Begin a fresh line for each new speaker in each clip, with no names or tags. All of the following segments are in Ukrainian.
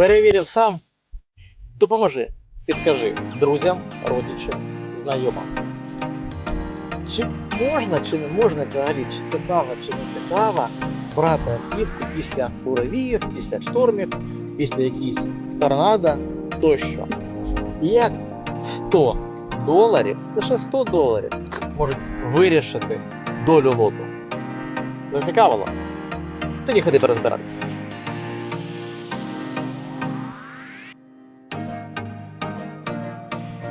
Перевірив сам. Допоможи, підкажи друзям, родичам, знайомим. Чи можна, чи не можна взагалі, чи цікаво, чи не цікаво брати автівку після буравіїв, після штормів, після якихось торнадо тощо. Як 100 доларів, лише 100 доларів, можуть вирішити долю лоту. Зацікавило? Тоді ходи порозбиратися.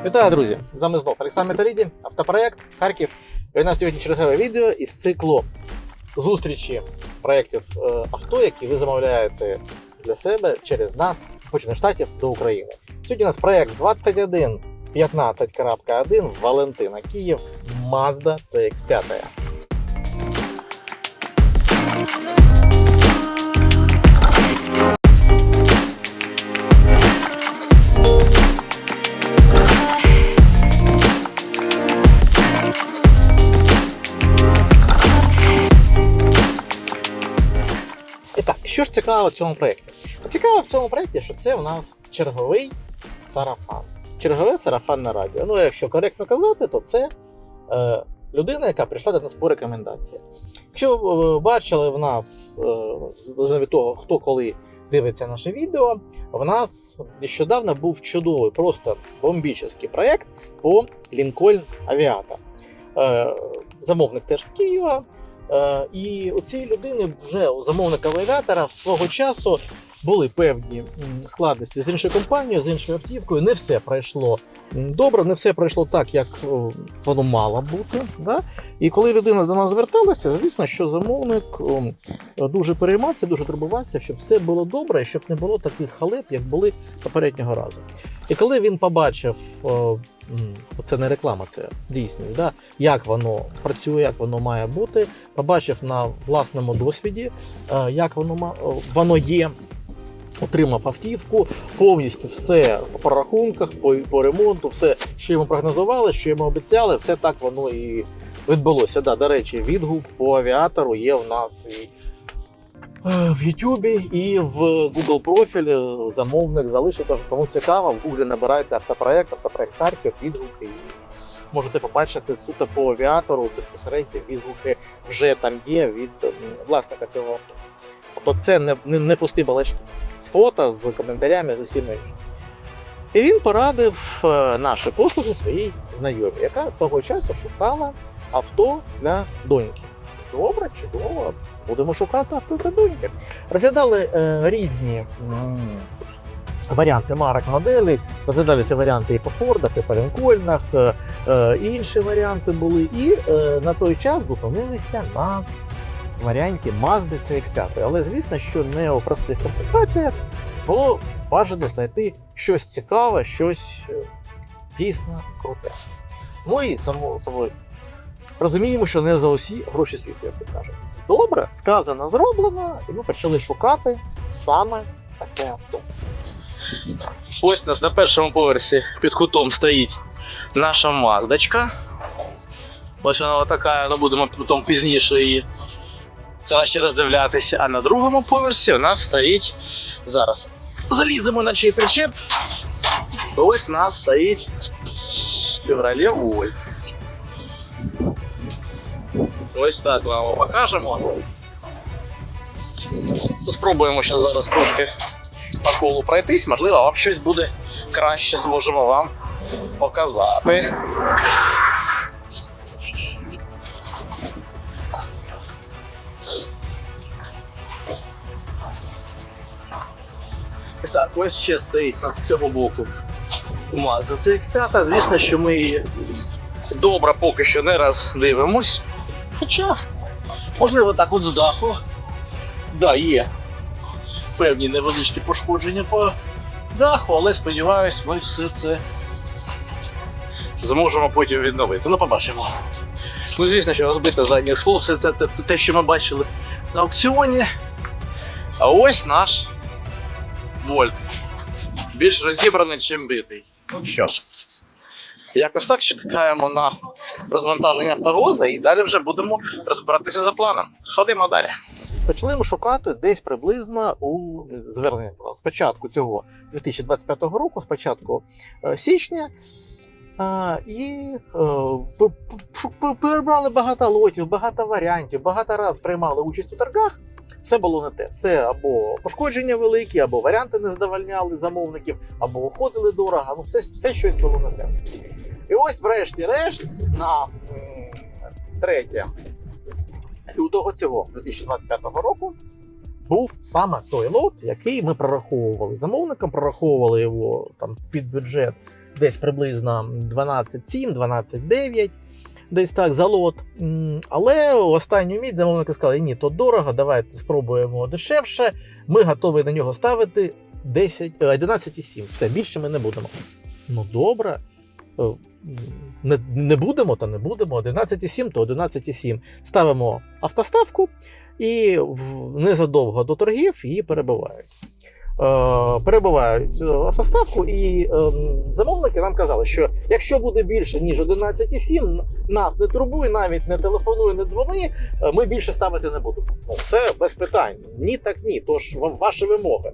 Вітаю, друзі! З вами знов Олександр Металіді, автопроект Харків. І у нас сьогодні чергове відео із циклу зустрічі проєктів е, авто, які ви замовляєте для себе через нас, Сполучених Штатів до України. Сьогодні у нас проєкт 2115.1 Валентина Київ Mazda CX5. Що ж цікаво в цьому проєкті? Цікаво в цьому проєкті, що це у нас черговий сарафан. Чергове сарафанне радіо. Ну, якщо коректно казати, то це е, людина, яка прийшла до нас по рекомендації. Якщо ви е, бачили в нас, е, від того, хто коли дивиться наше відео, в нас нещодавно був чудовий, просто бомбічний проєкт по Lincoln Aviata. Е, замовник теж з Києва. Е, і у цієї людини вже у замовника авіатора свого часу були певні складності з іншою компанією, з іншою автівкою. Не все пройшло добре, не все пройшло так, як воно мало бути. Да? І коли людина до нас зверталася, звісно, що замовник дуже переймався, дуже турбувався, щоб все було добре, щоб не було таких халеп, як були попереднього разу. І коли він побачив, це не реклама, це дійсність, да? як воно працює, як воно має бути, побачив на власному досвіді, е, як воно воно є. Отримав автівку, повністю все по прорахунках, по, по ремонту, все, що йому прогнозували, що йому обіцяли, все так воно і відбулося. Да, до речі, відгук по авіатору є в нас і е, в Ютубі, і в Google профілі замовник залишив. Тож кому цікаво, в Google набирайте автопроект, автопроект Харків, відгуки. І можете побачити суто по авіатору безпосередньо відгуки вже там є від власника цього авто. Тобто це не, не, не пусті балачки з фото, з коментарями, з усім іншим. І він порадив е, наші послуги своїй знайомій, яка того часу шукала авто для доньки. Добре, чудово, будемо шукати авто для доньки. Розглядали е, різні м, варіанти марок моделей, розглядалися варіанти і по Фордах, і по Лінкольнах, е, е, інші варіанти були. І е, на той час зупинилися на варіанті Mazda CX5. Але звісно, що не у простих комплектаціях було бажано знайти щось цікаве, щось е, дійсно круте. Ми і само собою розуміємо, що не за усі гроші світу, як то кажуть. Добре, сказано, зроблено, і ми почали шукати саме таке авто.
Ось нас на першому поверсі під кутом стоїть наша маздочка. Ось вона така, ну будемо потім пізніше її краще роздивлятися. А на другому поверсі у нас стоїть зараз. Заліземо на чий причеп. Ось у нас стоїть Chevrolet Volt. Ось так вам покажемо. Спробуємо ще зараз трошки по колу пройтись, можливо, вам щось буде краще зможемо вам показати. Так, ось ще стоїть нас з цього боку Mazda CX-5. Звісно, що ми її добре поки що не роздивимось. Хоча, можливо, так от з даху. Да, є певні невеличкі пошкодження по даху, але сподіваюсь, ми все це зможемо потім відновити. Ну, побачимо. Ну, звісно, що розбите заднє скло, все це те, що ми бачили на аукціоні. А ось наш вольт. Більш розібраний, чим битий. Ну що ж. Якось так чекаємо на розвантаження автовоза і далі вже будемо розбиратися за планом. Ходимо далі.
Почали ми шукати десь приблизно у звернення спочатку цього 2025 року, спочатку е, січня. А, і е, перебрали багато лотів, багато варіантів, багато разів приймали участь у торгах. Все було не те. Все або пошкодження великі, або варіанти не задовольняли замовників, або уходили дорого. Ну, все, все щось було не те. І ось, врешті-решт, на 3 лютого цього 2025 року був саме той лот, який ми прораховували замовникам, прораховували його там під бюджет десь приблизно 12,7, 12,9, десь так за лот. Але останню мідь замовники сказали, ні, то дорого, давайте спробуємо дешевше. Ми готові на нього ставити 10, е, 11,7. Все, більше ми не будемо. Ну добре. Е, Не, не будемо, то не будемо. 11,7, то 11,7. Ставимо автоставку і незадовго до торгів її перебивають. Е, перебувають е, автоставку, і е, замовники нам казали, що якщо буде більше ніж 11,7, нас не турбуй, навіть не телефонуй, не дзвони, е, ми більше ставити не будемо. Ну, це без питань. Ні, так ні. Тож ваші вимоги.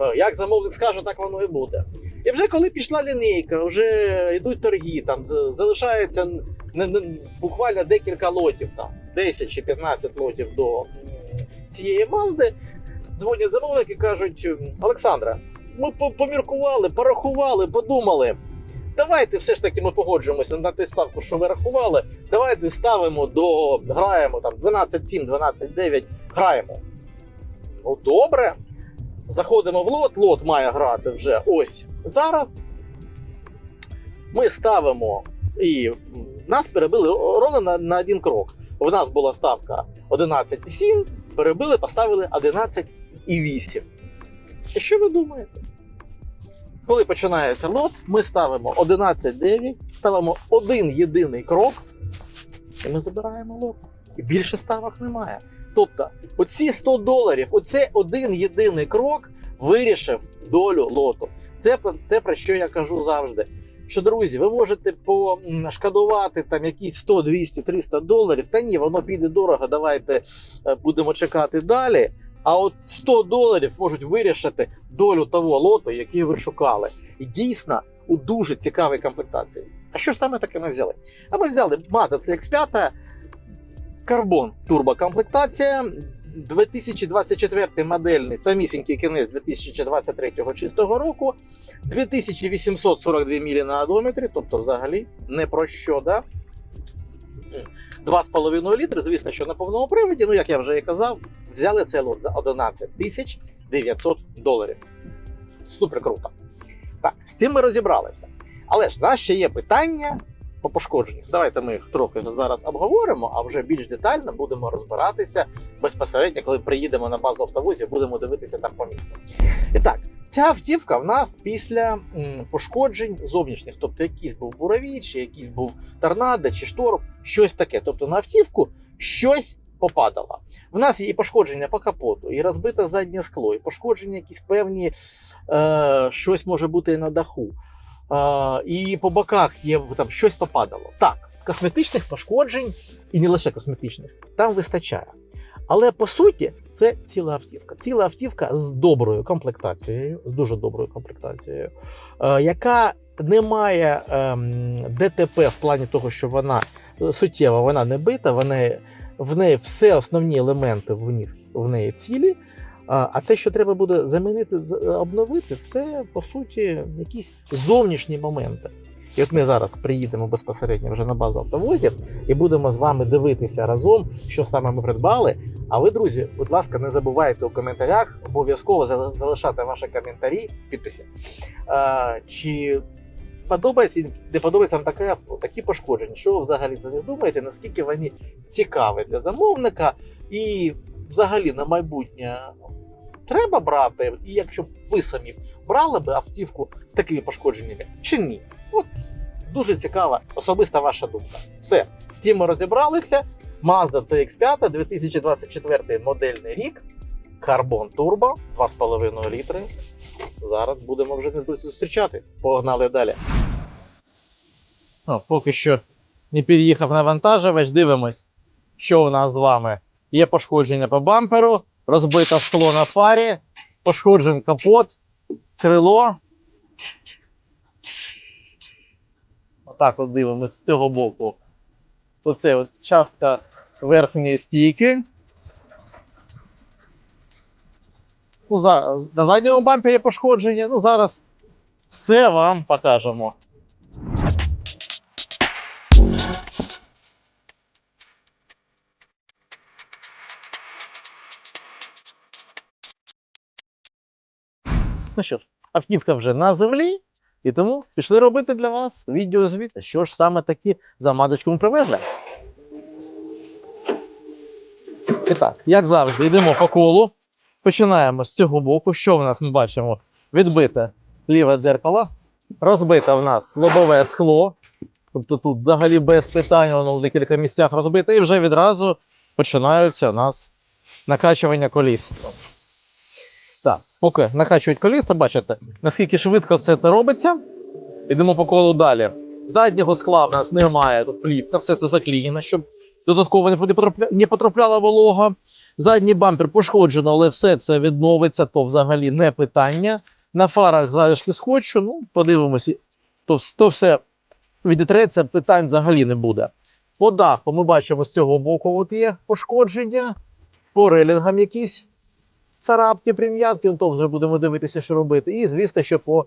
Е, Як замовник скаже, так воно і буде. І вже коли пішла лінійка, вже йдуть торги, там залишається буквально декілька лотів, там 10 чи 15 лотів до цієї мазди. Дзвонять замовники і кажуть: Олександра, ми поміркували, порахували, подумали. Давайте все ж таки ми погоджуємося на ту ставку, що ви рахували. Давайте ставимо до граємо там 12-7, 12-9, граємо. Ну, добре. Заходимо в лот, лот має грати вже ось зараз. Ми ставимо і нас перебили ровно на, на один крок. У нас була ставка 11,7, перебили, поставили 11,8. І що ви думаєте? Коли починається лот, ми ставимо 11,9, ставимо один єдиний крок, і ми забираємо лот. І більше ставок немає. Тобто, оці 100 доларів, оце один єдиний крок вирішив долю лоту. Це те, про що я кажу завжди. Що, друзі, ви можете пошкодувати там якісь 100, 200, 300 доларів. Та ні, воно піде дорого. Давайте е, будемо чекати далі. А от 100 доларів можуть вирішити долю того лоту, який ви шукали. І дійсно у дуже цікавій комплектації. А що ж саме таке ми взяли? А ми взяли Mazda CX-5 карбон турбокомплектація. 2024 модельний самісінький кінець 2023 чистого року, 2842 мілі на одометрі, тобто взагалі не про що, да? 2,5 літри, звісно, що на повному приводі, ну як я вже і казав, взяли цей лот за 11 тисяч 900 доларів. Супер круто. Так, з цим ми розібралися. Але ж нас ще є питання по пошкодженнях. Давайте ми їх трохи зараз обговоримо, а вже більш детально будемо розбиратися безпосередньо, коли приїдемо на базу автовозів, будемо дивитися там по місту. І так, ця автівка в нас після пошкоджень зовнішніх, тобто якийсь був буравій, чи якийсь був торнадо, чи шторм, щось таке. Тобто на автівку щось попадало. В нас є і пошкодження по капоту, і розбите заднє скло, і пошкодження якісь певні, е, щось може бути на даху. Е, і по боках є там щось попадало. Так, косметичних пошкоджень, і не лише косметичних, там вистачає. Але по суті, це ціла автівка. Ціла автівка з доброю комплектацією, з дуже доброю комплектацією, е, яка не має ем, ДТП в плані того, що вона е, суттєва, вона не бита, вона, в неї все основні елементи в, них, в неї цілі. А те, що треба буде замінити, обновити, це по суті якісь зовнішні моменти. От ми зараз приїдемо безпосередньо вже на базу автовозів і будемо з вами дивитися разом, що саме ми придбали. А ви, друзі, будь ласка, не забувайте у коментарях обов'язково залишати ваші коментарі, підписи. А, чи подобається, не подобається вам таке авто, такі пошкодження? Що взагалі за них думаєте? Наскільки вони цікаві для замовника? І взагалі на майбутнє треба брати, і якщо ви самі брали би автівку з такими пошкодженнями, чи ні? От дуже цікава особиста ваша думка. Все, з цим ми розібралися. Mazda CX5, 2024 модельний рік, Carbon Turbo, 2,5 літри. Зараз будемо вже не зустрічати. Погнали далі. О, поки що не під'їхав навантажувач, дивимось, що у нас з вами Є пошкодження по бамперу, розбите скло на фарі, пошкоджений капот, крило. Отак от дивимося з цього боку. Оце от частка верхньої стійки. Ну, за, на задньому бампері пошкодження. Ну, зараз все вам покажемо. Ну що ж, автівка вже на землі, і тому пішли робити для вас відеозвіти, що ж саме такі за маточку ми привезли. І так, як завжди, йдемо по колу. Починаємо з цього боку. Що в нас ми бачимо? Відбите ліве дзеркало, розбите в нас лобове скло. Тобто тут взагалі без питань, воно в декілька місцях розбите, і вже відразу починаються у нас накачування коліс. Так, поки накачують коліса, бачите, наскільки швидко все це робиться. Йдемо по колу далі. Заднього скла в нас немає, тут плівка, все це заклеєно, щоб додатково не потрапля- не потрапляла волога. Задній бампер пошкоджено, але все це відновиться, то взагалі не питання. На фарах залишки скотчу, ну, подивимося, то, то все відітреться, питань взагалі не буде. По даху ми бачимо з цього боку от є пошкодження, по релінгам якісь царапки, прим'ятки, ну, то вже будемо дивитися, що робити. І, звісно, що по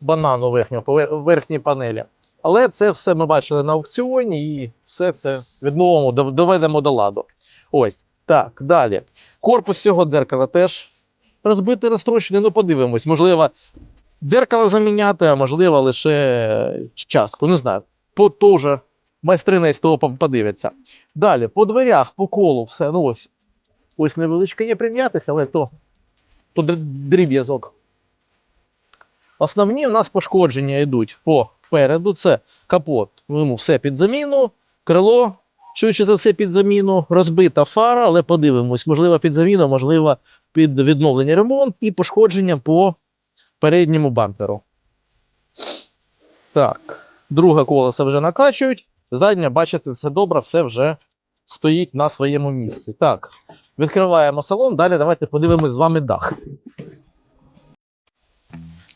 банану верхнього, по верхній панелі. Але це все ми бачили на аукціоні і все це відновимо, доведемо до ладу. Ось. Так, далі. Корпус цього дзеркала теж розбитий, розтрощений. Ну, подивимось. Можливо, дзеркало заміняти, а можливо, лише частку. Не знаю. По теж майстри того подивляться. Далі, по дверях, по колу, все. Ну ось. Ось невеличке є прим'ятися, але то, то дріб'язок. Основні у нас пошкодження йдуть попереду. Це капот. Ну, все під заміну, крило, швидше за все під заміну, розбита фара, але подивимось, можливо, під заміну, можливо, під відновлення ремонт і пошкодження по передньому бамперу. Так, друге колесо вже накачують. Заднє, бачите, все добре, все вже стоїть на своєму місці. Так, відкриваємо салон. Далі давайте подивимось з вами дах.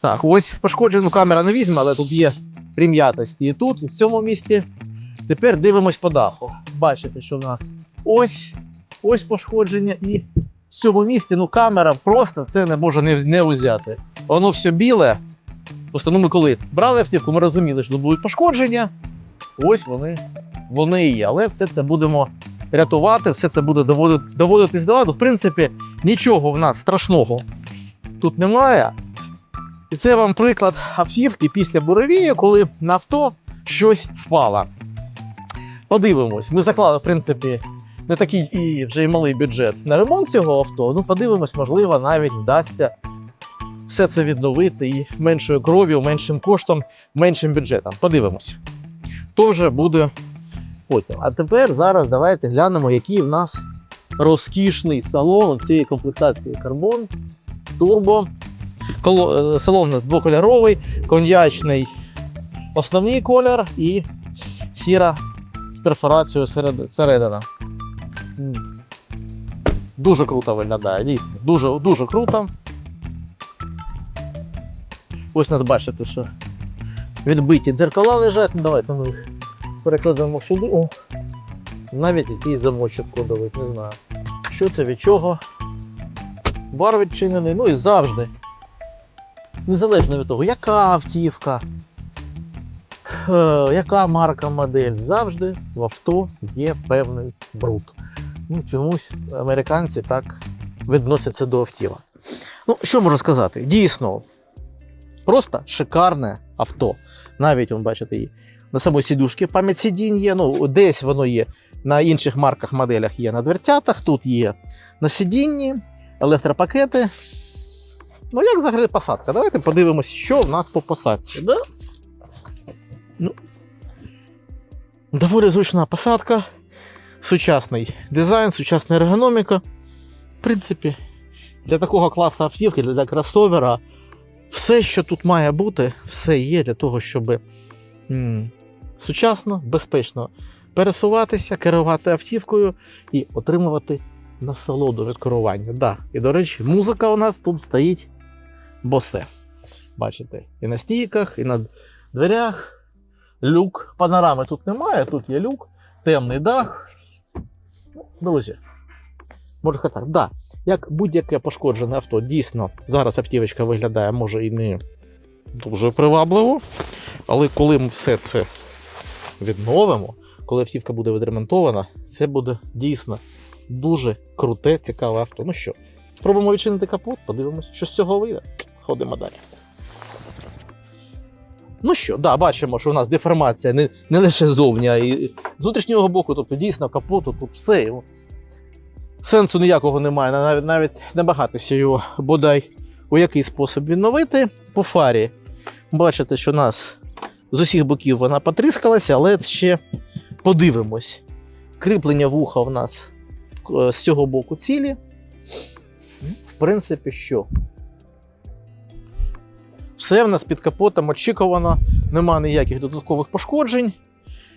Так, ось пошкоджену камера не візьме, але тут є прим'ятості і тут, і в цьому місці. Тепер дивимось по даху. Бачите, що в нас ось, ось пошкодження, і в цьому місці ну, камера просто це не може не, не узяти. Воно все біле. Просто ну, ми коли брали автівку, ми розуміли, що будуть пошкодження. Ось вони, вони і є. Але все це будемо рятувати, все це буде доводити, доводитись до ладу. В принципі, нічого в нас страшного тут немає. І це вам приклад автівки після буревію, коли на авто щось впало. Подивимось. Ми заклали, в принципі, не такий і вже й малий бюджет на ремонт цього авто. Ну, подивимось, можливо, навіть вдасться все це відновити і меншою кров'ю, меншим коштом, меншим бюджетом. Подивимось. То вже буде потім. А тепер зараз давайте глянемо, який в нас розкішний салон цієї комплектації карбон, турбо. Е, Салон у нас двокольоровий, коньячний основний колір і сіра з перфорацією серед- середина. Дуже круто виглядає, дійсно. Дуже, дуже круто. Ось нас бачите, що відбиті дзеркала лежать. Ну, давайте ми їх перекладемо сюди. О, навіть якийсь замочок кодовий, не знаю. Що це від чого? Бар відчинений, ну і завжди. Незалежно від того, яка автівка, е, яка марка модель, завжди в авто є певний бруд. Ну, чомусь американці так відносяться до автівок. Ну, що можу сказати? Дійсно, просто шикарне авто. Навіть, он, бачите, і на самій сідушці пам'ять сидінь є, ну, десь воно є. На інших марках моделях є на дверцятах, тут є на сидінні, електропакети. Ну, як взагалі посадка? Давайте подивимось, що в нас по посадці. Да? Ну, доволі зручна посадка, сучасний дизайн, сучасна ергономіка. В принципі, для такого класу автівки, для кросовера, все, що тут має бути, все є для того, щоб сучасно, безпечно пересуватися, керувати автівкою і отримувати насолоду від керування. Да. І, до речі, музика у нас тут стоїть босе. Бачите, і на стійках, і на дверях. Люк. Панорами тут немає, тут є люк, темний дах. Друзі, сказати так, да. Як будь-яке пошкоджене авто, дійсно, зараз автівочка виглядає, може, і не дуже привабливо. Але коли ми все це відновимо, коли автівка буде відремонтована, це буде дійсно дуже круте, цікаве авто. Ну що, спробуємо відчинити капот, подивимось, що з цього вийде. Ходимо далі. Ну що, да, бачимо, що у нас деформація не, не лише зовні, а і з внутрішнього боку, тобто дійсно капоту, тут все. Сенсу ніякого немає, навіть навіть намагатися його бодай у який спосіб відновити по фарі. Бачите, що у нас з усіх боків вона потріскалася, але ще подивимось. Кріплення вуха в нас е, з цього боку цілі. В принципі, що? Все в нас під капотом очікувано, нема ніяких додаткових пошкоджень.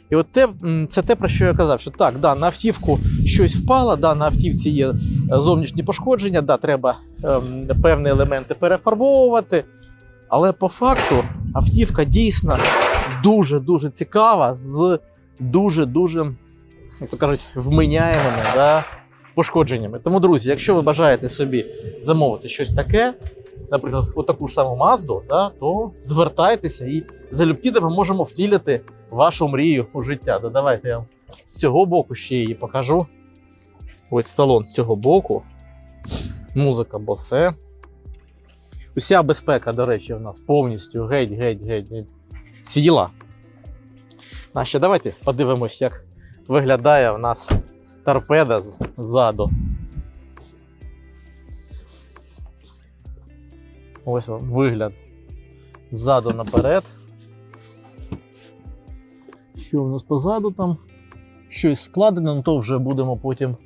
І от те, це те, про що я казав, що так, да, на автівку щось впало, да, на автівці є е, зовнішні пошкодження, да, треба ем, певні елементи перефарбовувати. Але по факту автівка дійсно дуже-дуже цікава, з дуже-дуже, як то кажуть, вминяємими да, пошкодженнями. Тому, друзі, якщо ви бажаєте собі замовити щось таке, наприклад, таку ж саму Мазду, да, то звертайтеся і залюбки допоможемо втілити вашу мрію у життя. Да, давайте я вам з цього боку ще її покажу. Ось салон з цього боку. Музика босе. Уся безпека, до речі, в нас повністю геть, геть ціла. А ще давайте подивимось, як виглядає в нас торпеда ззаду. Ось вам вигляд ззаду наперед. Що в нас позаду там? Щось складено, ну то вже будемо потім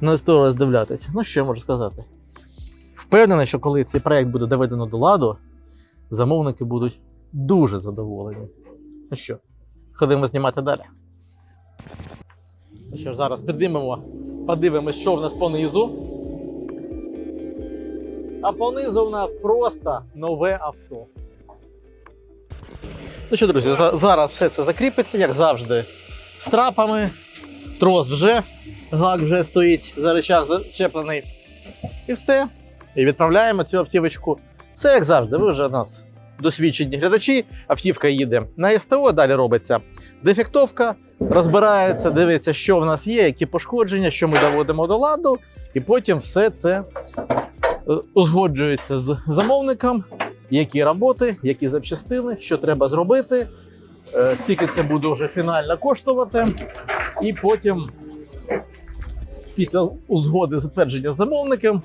на історію роздивлятися. Ну, що я можу сказати? Впевнений, що коли цей проект буде доведено до ладу, замовники будуть дуже задоволені. Ну що, ходимо знімати далі. Ну що ж, зараз піднімемо, подивимось, що в нас понизу. А понизу в нас просто нове авто. Ну що, друзі, за- зараз все це закріпиться, як завжди, з трапами. Трос вже, гак вже стоїть за речах зачеплений. І все. І відправляємо цю автівочку. Все як завжди. Ви вже у нас досвідчені глядачі. Автівка їде на СТО, далі робиться дефектовка, розбирається, дивиться, що в нас є, які пошкодження, що ми доводимо до ладу, і потім все це е, узгоджується з замовником, які роботи, які запчастини, що треба зробити, е, скільки це буде вже фінально коштувати, і потім. Після узгоди затвердження замовником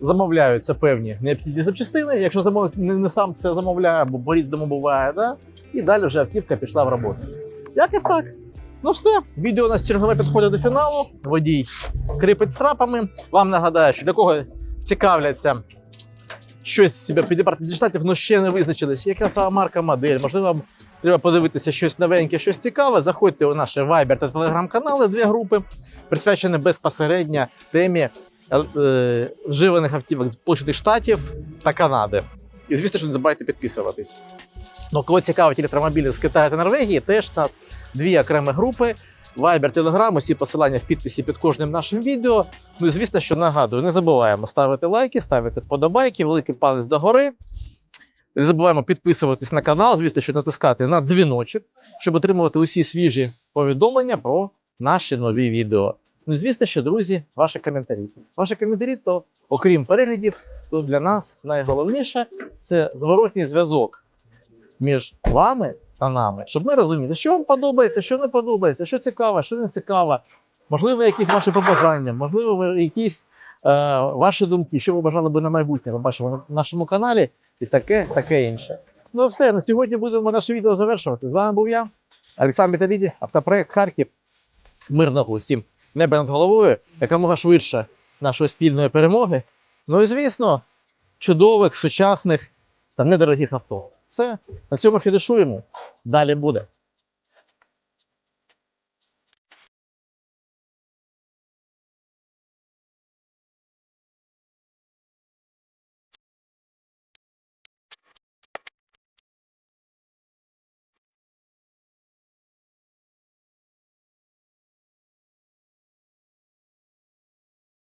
замовляються певні необхідні запчастини. Якщо замовник не, сам це замовляє, бо по-різному буває, да? і далі вже автівка пішла в роботу. Якось так. Ну все, відео у нас чергове підходить до фіналу. Водій кріпить з трапами. Вам нагадаю, що для кого цікавляться щось себе підібрати зі штатів, але ще не визначились, яка сама марка модель. Можливо, вам треба подивитися щось новеньке, щось цікаве. Заходьте у наші Viber та Telegram канали, дві групи, присвячені безпосередньо темі вживаних автівок з Сполучених Штатів та Канади. І звісно, що не забувайте підписуватись. Ну, кого цікавить електромобілі з Китаю та Норвегії, теж у нас дві окремі групи. Viber, Telegram, усі посилання в підписі під кожним нашим відео. Ну і звісно, що нагадую, не забуваємо ставити лайки, ставити вподобайки, великий палець догори. Не забуваємо підписуватись на канал, звісно, що натискати на дзвіночок, щоб отримувати усі свіжі повідомлення про наші нові відео. Ну, звісно, що, друзі, ваші коментарі. Ваші коментарі, то, окрім переглядів, то для нас найголовніше це зворотній зв'язок між вами та нами, щоб ми розуміли, що вам подобається, що не подобається, що цікаво, що не цікаво. Можливо, якісь ваші побажання, можливо, якісь е, ваші думки, що ви бажали би на майбутнє побачити на нашому каналі, і таке, таке інше. Ну все, на сьогодні будемо наше відео завершувати. З вами був я, Олександр Віталіді, автопроект Харків. Мирного усім неба над головою, якомога швидше нашої спільної перемоги. Ну і звісно, чудових, сучасних та недорогих авто. Все, на цьому фінішуємо. Далі буде.